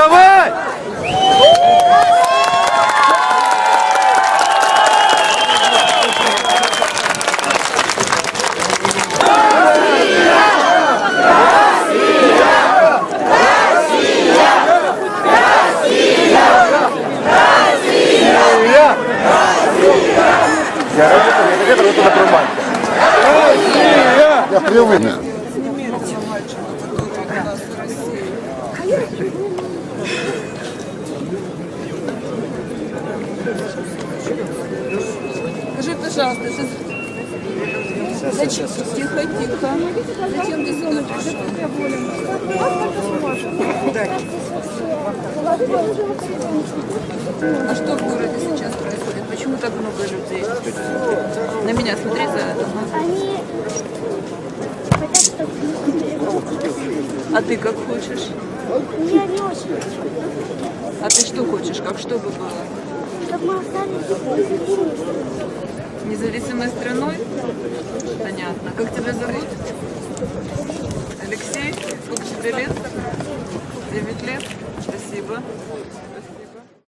Давай! Я работаю, я работаю на промбанке. Россия! Я привык. Не верите мальчику, который у нас в России. Скажи, пожалуйста, ты... Зачем? Тихо, тихо. Зачем ты сюда пришел? А что в городе сейчас происходит? Почему так много людей? На меня смотри за это. А ты как хочешь? я не очень, А ты что хочешь? Как чтобы было? чтобы мы остались. Независимой страной? Понятно. Как тебя зовут? Алексей? Сколько тебе лет? 9 лет? Спасибо.